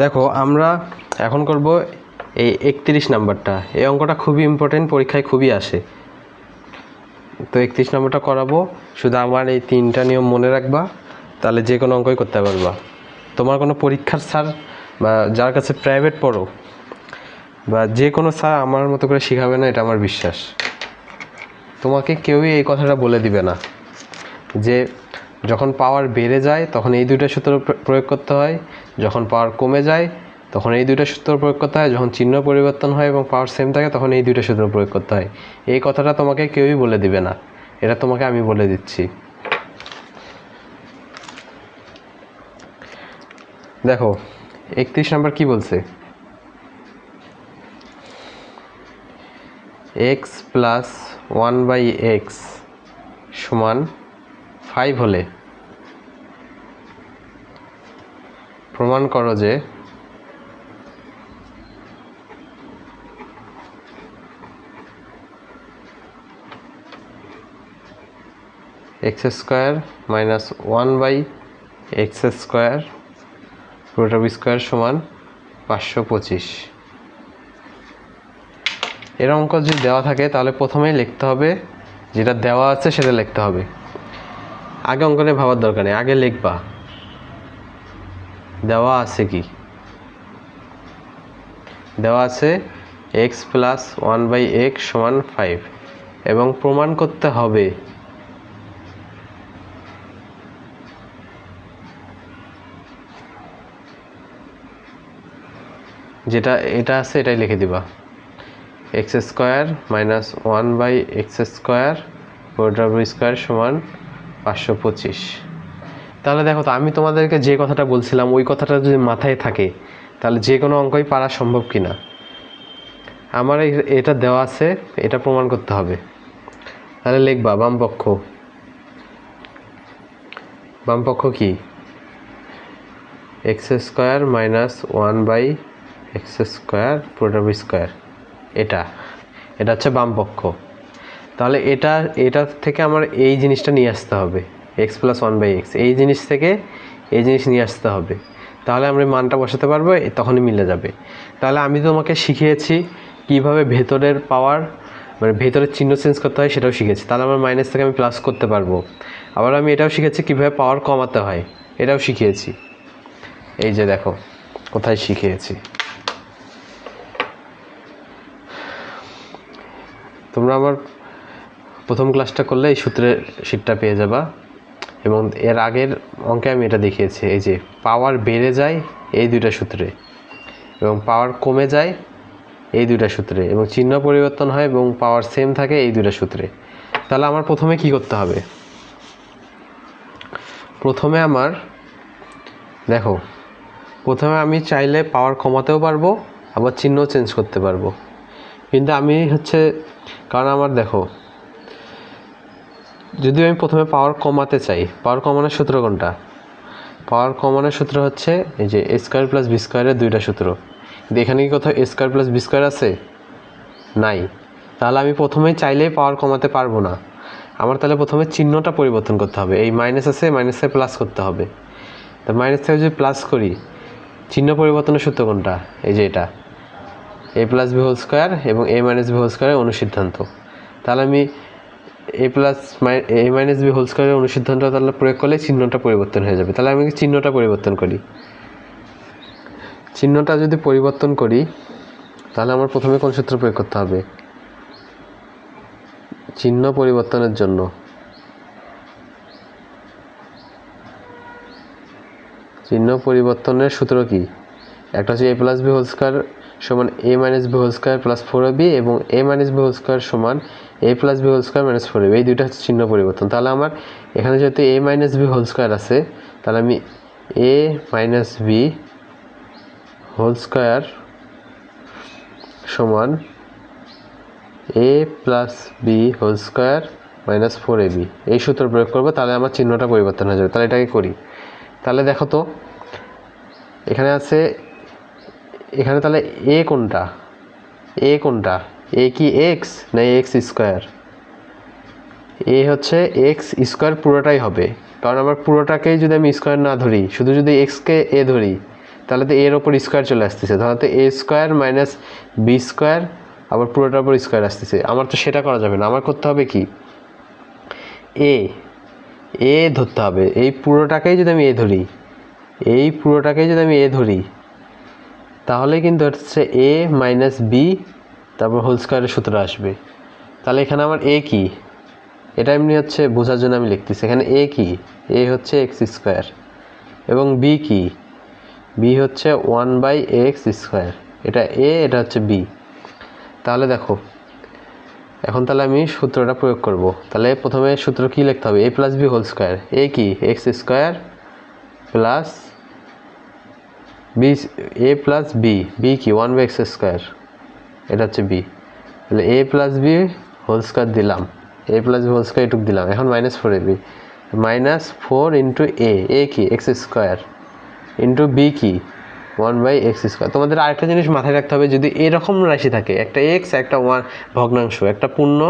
দেখো, আমরা এখন করব এই একত্রিশ নাম্বারটা। এই অঙ্কটা খুবই ইম্পর্টেন্ট পরীক্ষায় খুবই আসে। তো একত্রিশ নাম্বারটা করাবো। শুধু আমার এই তিনটা নিয়ম মনে রাখবা, তাহলে যে কোনো অঙ্কই করতে পারবা। তোমার কোনো পরীক্ষার স্যার বা যার কাছে প্রাইভেট পড়ো, বা যে কোনো স্যার আমার মতো করে শেখাবে না, এটা আমার বিশ্বাস। তোমাকে কেউই এই কথাটা বলে দিবে না, যে যখন পাওয়ার বেড়ে যায়, তখন এই দুইটা সূত্র প্রয়োগ করতে হয়। যখন পাওয়ার কমে যায়, তখন এই দুইটা সূত্র প্রয়োগ করতে হয়। যখন চিহ্ন পরিবর্তন হয় এবং পাওয়ার সেম থাকে, তখন এই দুইটা সূত্র প্রয়োগ করতে হয়। এই কথাটা তোমাকে কেউই বলে দিবে না। এটা তোমাকে আমি বলে দিচ্ছি। দেখো, একত্রিশ নাম্বার কি বলছে? X plus one by X সমান ফাইভ হলে। প্রমাণ করো যে X square minus one by X square পুরোটা বি স্কোয়ার সমান পাঁচশো পঁচিশ। এর অঙ্ক যদি দেওয়া থাকে, তাহলে প্রথমেই লিখতে হবে, যেটা দেওয়া আছে সেটা লিখতে হবে। আগে অঙ্ক নিয়ে ভাবার দরকার নেই, আগে লিখবা। দেওয়া আছে কি? দেওয়া আছে X plus one by X সমান ফাইভ এবং প্রমাণ করতে হবে। যেটা, এটা আছে, এটাই লিখে দিবা। X square minus one by X square W square সমান পাঁচশো পঁচিশ। তাহলে দেখো তো, আমি তোমাদেরকে যে কথাটা বলছিলাম, ওই কথাটা যদি মাথায় থাকে, তাহলে যে কোনো অঙ্কই পারা সম্ভব কি না আমার এটা দেওয়া আছে, এটা প্রমাণ করতে হবে। তাহলে লিখবা, বামপক্ষ। বামপক্ষ বাম পক্ষ কি? X square minus one by X square, পুরোটা স্কোয়ার। এটা এটা হচ্ছে বাম পক্ষ তাহলে এটা এটা থেকে আমার এই জিনিসটা নিয়ে আসতে হবে। X plus one by X এই জিনিস থেকে এই জিনিস নিয়ে আসতে হবে। তাহলে আমরা মানটা বসাতে পারব তখনই মিলে যাবে। তাহলে আমি তোমাকে শিখিয়েছি কীভাবে ভেতরের পাওয়ার মানে ভেতরের চিহ্ন চেঞ্জ করতে হয় সেটাও শিখেছি। তাহলে আমার মাইনাস থেকে আমি প্লাস করতে পারব। আবার আমি এটাও শিখেছি কীভাবে পাওয়ার কমাতে হয়, এটাও শিখিয়েছি। এই যে দেখো, কোথায় শিখিয়েছি। তোমরা আমার প্রথম ক্লাসটা করলে এই সূত্রের শীটটা পেয়ে যাবা। এবং এর আগের অঙ্কে আমি এটা দেখিয়েছি, এই যে পাওয়ার বেড়ে যায় এই দুইটা সূত্রে এবং পাওয়ার কমে যায় এই দুইটা সূত্রে এবং চিহ্ন পরিবর্তন হয় এবং পাওয়ার সেম থাকে এই দুইটা সূত্রে। তাহলে আমার প্রথমে কি করতে হবে? প্রথমে আমার, দেখো, প্রথমে আমি চাইলে পাওয়ার কমাতেও পারব, আবার চিহ্ন চেঞ্জ করতে পারব। কিন্তু আমি হচ্ছে, কারণ আমার দেখো যদি আমি প্রথমে পাওয়ার কমাতে চাই পাওয়ার কমানোর সূত্র কোনটা? পাওয়ার কমানোর সূত্র হচ্ছে এই যে এ স্কোয়ার প্লাস বি স্কোয়ারের দুইটা সূত্র। এখানে কি কোথাও A square plus B square আছে? নাই। তাহলে আমি প্রথমেই চাইলেই পাওয়ার কমাতে পারব না। আমার তাহলে প্রথমে চিহ্নটা পরিবর্তন করতে হবে। এই মাইনাস আছে মাইনাসে প্লাস করতে হবে। তা মাইনাস থেকে যদি প্লাস করি, চিহ্ন পরিবর্তনের সূত্র কোনটা? এই যে এটা। A plus B whole square এবং এ মাইনাস বি হোল স্কোয়ারের অনুসিদ্ধান্ত। তাহলে আমি A plus A minus B whole স্কোয়ারের অনুসিদ্ধান্ত তাহলে প্রয়োগ করলে চিহ্নটা পরিবর্তন হয়ে যাবে। তাহলে আমি চিহ্নটা পরিবর্তন করি। চিহ্নটা যদি পরিবর্তন করি, তাহলে আমার প্রথমে কোন সূত্র প্রয়োগ করতে হবে? চিহ্ন পরিবর্তনের জন্য। চিহ্ন পরিবর্তনের সূত্র কি? একটা হচ্ছে A plus B whole square সমান A minus B whole square plus four B এবং A minus B whole square সমান A plus B whole square minus four এই দুইটা হচ্ছে চিহ্ন পরিবর্তন। তাহলে আমার এখানে যেহেতু A minus B whole square আছে, তাহলে আমি A minus B whole square সমান A plus B whole square minus four A B এই সূত্র প্রয়োগ করব, তাহলে আমার চিহ্নটা পরিবর্তন হয়ে যাবে। তাহলে এটাকে করি। তাহলে দেখো তো, এখানে আছে, এখানে তাহলে এ কোনটা? এ কোনটা? এ কি এক্স না এক্স স্কোয়ার এ হচ্ছে এক্স স্কোয়ার পুরোটাই হবে। কারণ আমার পুরোটাকেই যদি আমি স্কোয়ার না ধরি, শুধু যদি এক্সকে এ ধরি, তাহলে তো এর ওপর স্কোয়ার চলে আসতেছে। তাহলে তো A square minus B square আবার পুরোটার উপর স্কোয়ার আসতেছে। আমার তো সেটা করা যাবে না। আমার করতে হবে কি? এ এ ধরতে হবে। এই পুরোটাকেই যদি আমি এ ধরি, এই পুরোটাকেই যদি আমি এ ধরি, তাহলে কিন্তু হচ্ছে এ মাইনাস বি তারপর হোল স্কোয়ারের সূত্র আসবে। তাহলে এখানে আমার এ কি? এটা এমনি হচ্ছে বোঝার জন্য আমি লিখতেছি, এখানে এ কি? এ হচ্ছে এক্স স্কোয়ার এবং বি কি? বি হচ্ছে ওয়ান বাই এক্স স্কোয়ার এটা এ এটা হচ্ছে বি তাহলে দেখো, এখন তাহলে আমি সূত্রটা প্রয়োগ করব। তাহলে প্রথমে সূত্র কী লিখতে হবে? A plus B whole square A কি? X square plus B A plus B B কি? ওয়ান বাই এক্স স্কোয়ার এটা হচ্ছে বি তাহলে A plus B whole square দিলাম। A plus B whole square এটুক দিলাম। এখন minus four A B minus four into A A কি? X square into B কি? ওয়ান বাই এক্স স্কোয়ার তোমাদের আরেকটা জিনিস মাথায় রাখতে হবে, যদি এরকম রাশি থাকে, একটা এক্স একটা ওয়ান ভগ্নাংশ, একটা পূর্ণ,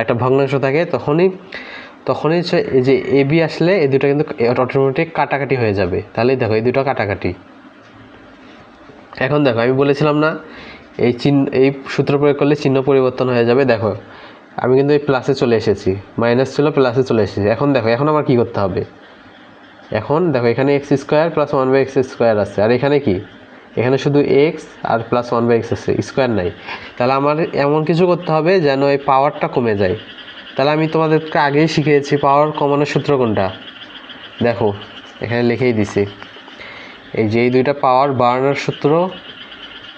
একটা ভগ্নাংশ থাকে, তখনই তখনই এই যে এ বি আসলে এই দুটো কিন্তু অটোমেটিক কাটাকাটি হয়ে যাবে। তাহলেই দেখো, এই দুটো কাটাকাটি। এখন দেখো, আমি বলেছিলাম না এই চিহ্ন, এই সূত্র প্রয়োগ করলে চিহ্ন পরিবর্তন হয়ে যাবে, দেখো। আমি কিন্তু এই প্লাসে চলে এসেছি। মাইনাস ছিল প্লাসে চলে এসেছি। এখন দেখো, এখন আমার কী করতে হবে? এখন দেখো, এখানে X square plus one by X square আছে। আর এখানে কি? এখানে শুধু এক্স আর প্লাস ওয়ান বাই এক্স আছে স্কোয়ার নাই। তাহলে আমার এমন কিছু করতে হবে যেন এই পাওয়ারটা কমে যায়। তাহলে আমি তোমাদেরকে আগেই শিখিয়েছি পাওয়ার কমানোর সূত্র কোনটা। দেখো, এখানে লিখেই দিছি। এই যে এই দুইটা পাওয়ার বাড়ানোর সূত্র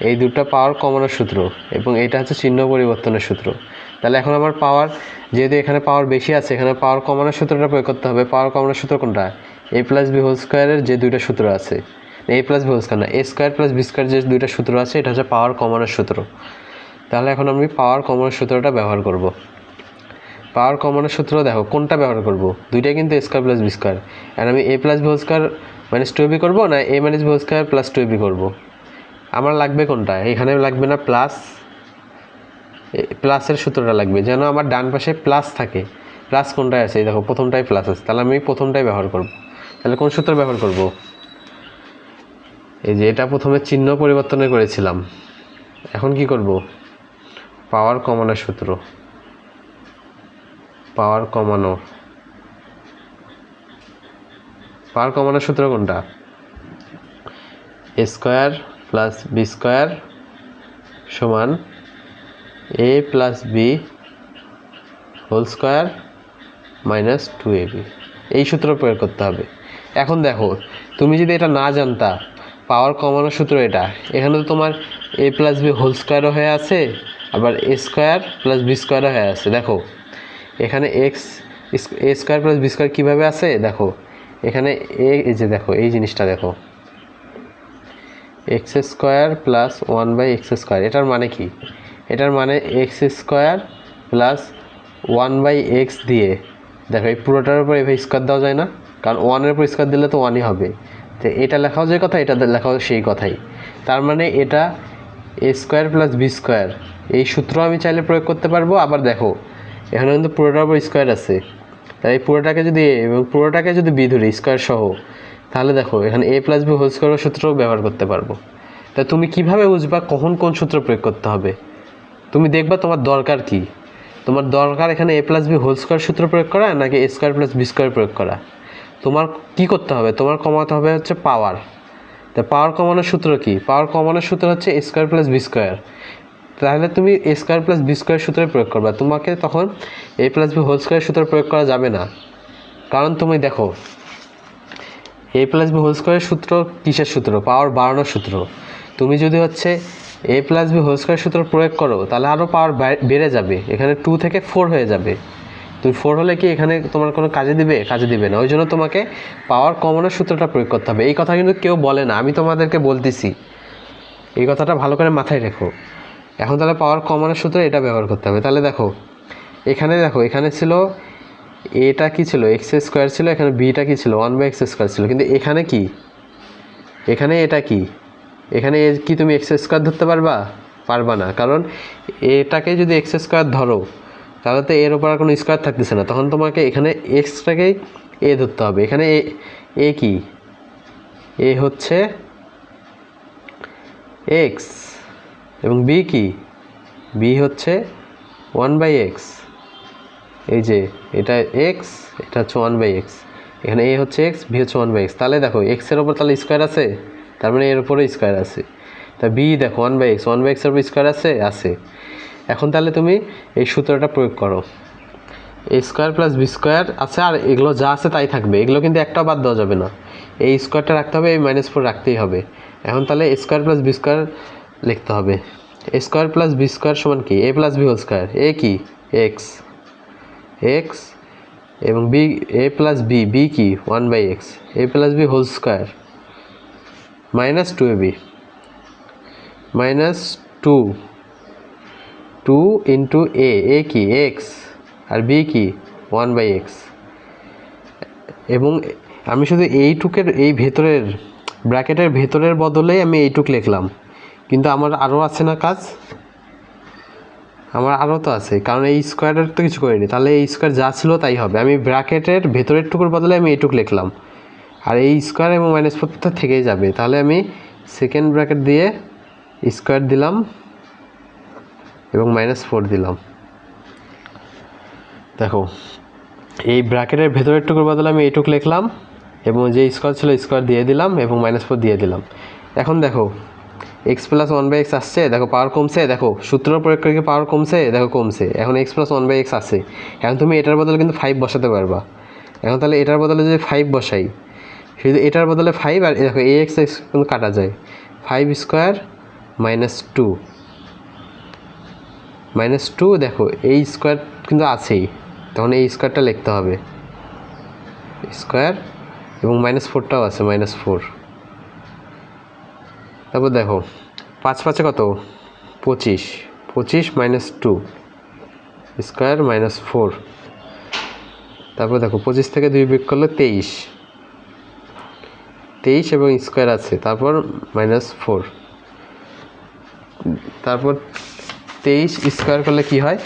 এই দুটো পাওয়ার কমানোর সূত্র এবং এটা হচ্ছে চিহ্ন পরিবর্তনের সূত্র। তাহলে এখন আমার পাওয়ার যেহেতু এখানে পাওয়ার বেশি আছে, এখানে পাওয়ার কমানোর সূত্রটা প্রয়োগ করতে হবে। পাওয়ার কমানোর সূত্র কোনটা? এ প্লাস বি হোল স্কোয়ারের যে দুইটা সূত্র আছে। A plus B whole square না A square plus B square যে দুইটা সূত্র আছে, এটা হচ্ছে পাওয়ার কমানোর সূত্র। তাহলে এখন আমি পাওয়ার কমানোর সূত্রটা ব্যবহার করব। পাওয়ার কমানোর সূত্র দেখো, কোনটা ব্যবহার করব? দুইটাই কিন্তু A square plus B square আর আমি A plus B whole square minus two B করব না A minus B whole square plus two B করব? আমার লাগবে কোনটা? এখানে লাগবে না প্লাস প্লাসের সূত্রটা লাগবে। যেন আমার ডান পাশে প্লাস থাকে। প্লাস কোনটায় আছে? দেখো প্রথমটাই প্লাস আছে। তাহলে আমি প্রথমটাই ব্যবহার করব। তাহলে কোন সূত্র ব্যবহার করব? এই যে এটা প্রথমে চিহ্ন পরিবর্তনে করেছিলাম। এখন কি করব? পাওয়ার কমানোর সূত্র। পাওয়ার কমানো। পাওয়ার কমানোর সূত্র কোনটা? স্কোয়ার প্লাস বি স্কোয়ার সমান A plus B whole square minus two A B এই সূত্র প্রয়োগ করতে হবে। এখন দেখো, তুমি যদি এটা না জানতা, পাওয়ার কমানোর সূত্র এটা। এখানে তো তোমার এ প্লাস বি হোল স্কোয়ারও হয়ে আছে, আবার এ স্কোয়ার প্লাস বি স্কোয়ারও হয়ে আছে। দেখো, এখানে X A square plus B square কীভাবে আছে? দেখো, এখানে এ যে দেখো, এই জিনিসটা দেখো। X square plus one by X square. এটার মানে কি? এটার মানে X square plus one by X দিয়ে। দেখো, এই পুরোটার উপর এভাবে স্কোয়ার দেওয়া যায় না, কারণ ওয়ানের উপর স্কোয়ার দিলে তো ওয়ানই হবে। তো এটা লেখাও যে কথা, এটা লেখাও সেই কথাই। তার মানে এটা A square plus B square. এই সূত্র আমি চাইলে প্রয়োগ করতে পারব। আবার দেখো, এখানে কিন্তু পুরোটার উপর স্কোয়ার আছে। তাই এই পুরোটাকে যদি এবং পুরোটাকে যদি বি ধরি, স্কোয়ার সহ তাহলে দেখো, এখানে এ প্লাস বি হোল স্কোয়ারের সূত্রও ব্যবহার করতে পারব। তা তুমি কীভাবে বুঝবা কখন কোন সূত্র প্রয়োগ করতে হবে? তুমি দেখবা তোমার দরকার কি? তোমার দরকার এখানে A plus B whole square সূত্র প্রয়োগ করা নাকি A square plus B square প্রয়োগ করা? তোমার কি করতে হবে? তোমার কমাতে হবে হচ্ছে পাওয়ার তা পাওয়ার কমানোর সূত্র কি? পাওয়ার কমানোর সূত্র হচ্ছে A square plus B square তাহলে তুমি A square plus B square সূত্রে প্রয়োগ করবা। তোমাকে তখন A plus B whole square সূত্র প্রয়োগ করা যাবে না। কারণ তুমি দেখো এ প্লাস বি হোল স্কোয়ারের সূত্র কিসের সূত্র? পাওয়ার বাড়ানোর সূত্র। তুমি যদি হচ্ছে A plus B whole square সূত্র প্রয়োগ করো, তাহলে আরও পাওয়ার বেড়ে যাবে। এখানে টু থেকে ফোর হয়ে যাবে। তুমি ফোর হলে কি এখানে তোমার কোনো কাজে দিবে? কাজে দিবে না। ওই জন্য তোমাকে পাওয়ার কমানোর সূত্রটা প্রয়োগ করতে হবে। এই কথা কিন্তু কেউ বলে না। আমি তোমাদেরকে বলতেছি। এই কথাটা ভালো করে মাথায় রেখো। এখন তাহলে পাওয়ার কমানোর সূত্রে এটা ব্যবহার করতে হবে। তাহলে দেখো, এখানে দেখো, এখানে ছিল এটা কি ছিল? এক্স স্কোয়ার ছিল, এখানে বিটা কি ছিল? ওয়ান বাই এক্স স্কোয়ার ছিল। কিন্তু এখানে কি? এখানে এটা কি? এখানে কি তুমি এক্স স্কোয়ার ধরতে পারবা? পারবা না। কারণ এটাকে যদি এক্স স্কোয়ার ধরো, তাহলে তো এর উপর আর কোনো স্কোয়ার থাকতেছে না। তখন তোমাকে এখানে এক্সটাকেই এ ধরতে হবে। এখানে এ এ কি? এ হচ্ছে এক্স এবং বি কি? বি হচ্ছে ওয়ান বাই এক্স এই যে এটা এক্স এটা হচ্ছে ওয়ান বাই এক্স এখানে এ হচ্ছে এক্স বি হচ্ছে ওয়ান বাই এক্স তাহলে দেখো এক্সের ওপর তাহলে স্কোয়ার আছে, তার মানে এর উপরে স্কোয়ার আছে। তা বি দেখো one by X one by এক্সের উপর স্কোয়ার আছে আছে। এখন তাহলে তুমি এই সূত্রটা প্রয়োগ করো। A square plus B square আছে, আর এগুলো যা আছে তাই থাকবে। এগুলো কিন্তু একটাও বাদ দেওয়া যাবে না। এই স্কোয়ারটা রাখতে হবে, এই মাইনাস ফোর রাখতেই হবে। এখন তাহলে স্কোয়ার প্লাস বি স্কোয়ার লিখতে হবে। স্কোয়ার প্লাস বি স্কোয়ার সমান কি? A plus B whole square A কি? এক্স এক্স এবং B A plus B B কি? One by X A plus B whole square minus two A B minus two two into A A কি? X আর B কি? One by x এবং আমি শুধু এইটুকের, এই ভেতরের, ব্র্যাকেটের ভেতরের বদলে আমি এইটুক লিখলাম। কিন্তু আমার আরও আছে না কাজ? আমার আরও তো আছে, কারণ এই স্কোয়ারের তো কিছু করিনি। তাহলে এই স্কোয়ার যা ছিল তাই হবে। আমি ব্র্যাকেটের ভেতরের টুকুর বদলে আমি এইটুক লিখলাম। আর এই স্কোয়ার এবং মাইনাস ফোরটা থেকেই যাবে। তাহলে আমি সেকেন্ড ব্র্যাকেট দিয়ে স্কোয়ার দিলাম এবং মাইনাস ফোর দিলাম। দেখো, এই ব্র্যাকেটের ভেতরের টুকুর বদলে আমি এইটুক লিখলাম এবং যে স্কোয়ার ছিল স্কোয়ার দিয়ে দিলাম এবং মাইনাস ফোর দিয়ে দিলাম। এখন দেখো X plus one by X আসছে, দেখো পাওয়ার কমছে, দেখো সূত্র প্রয়োগ করে পাওয়ার কমছে, দেখো কমছে। এখন X plus one by X আছে। এখন তুমি এটার বদলে কিন্তু ফাইভ বসাতে পারবা। এখন তাহলে এটার বদলে যদি ফাইভ বসাই, শুধু এটার বদলে ফাইভ আর দেখো এ এক্স এক্স কিন্তু কাটা যায়। Five square minus two minus two দেখো, এই স্কোয়ার কিন্তু আছেই। তখন এই স্কোয়ারটা লিখতে হবে। স্কোয়ার এবং মাইনাস ফোরটাও আছে মাইনাস ফোর তারপর দেখো, পাঁচ পাঁচে কত? পঁচিশ। পঁচিশ minus two square minus four তারপর দেখো, পঁচিশ থেকে দুই বিয়োগ করলে তেইশ। তেইশ এবং স্কোয়ার আছে, তারপর মাইনাস ফোর তারপর তেইশ স্কোয়ার করলে কি হয়?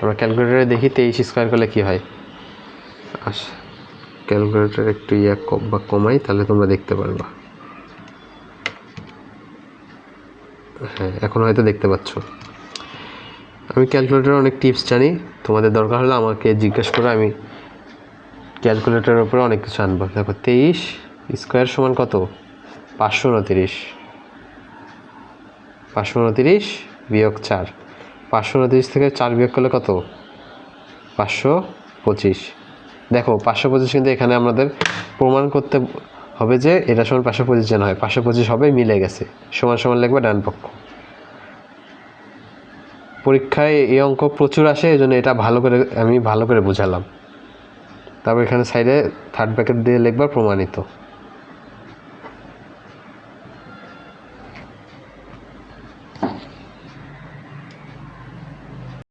আমরা ক্যালকুলেটারে দেখি তেইশ স্কোয়ার করলে কি হয়। আস ক্যালকুলেটার একটু ইয়ে বা কমাই, তাহলে তোমরা দেখতে পারবা। হ্যাঁ এখন হয়তো দেখতে পাচ্ছ। আমি ক্যালকুলেটারে অনেক টিপস জানি। তোমাদের দরকার হলে আমাকে জিজ্ঞেস করে আমি ক্যালকুলেটারের উপরে অনেক কিছু আনব। দেখো, তেইশ স্কোয়ার সমান কত? পাঁচশো উনতিরিশ। পাঁচশো উনতিরিশ বিয়োগ চার। পাঁচশো উনতিরিশ থেকে চার বিয়োগ করলে কত? পাঁচশো পঁচিশ। দেখো, পাঁচশো পঁচিশ কিন্তু এখানে আমাদের প্রমাণ করতে হবে যে এটা সমান পাঁচশো পঁচিশ যেন হয়। পাঁচশো পঁচিশ হবে, মিলে গেছে। সমান সমান লিখবে ডান পক্ষ। পরীক্ষায় এই অঙ্ক প্রচুর আসে এই জন্য এটা ভালো করে, আমি ভালো করে বুঝালাম। তারপর এখানে সাইডে থার্ড ব্যাকেট দিয়ে লিখবার প্রমাণিত।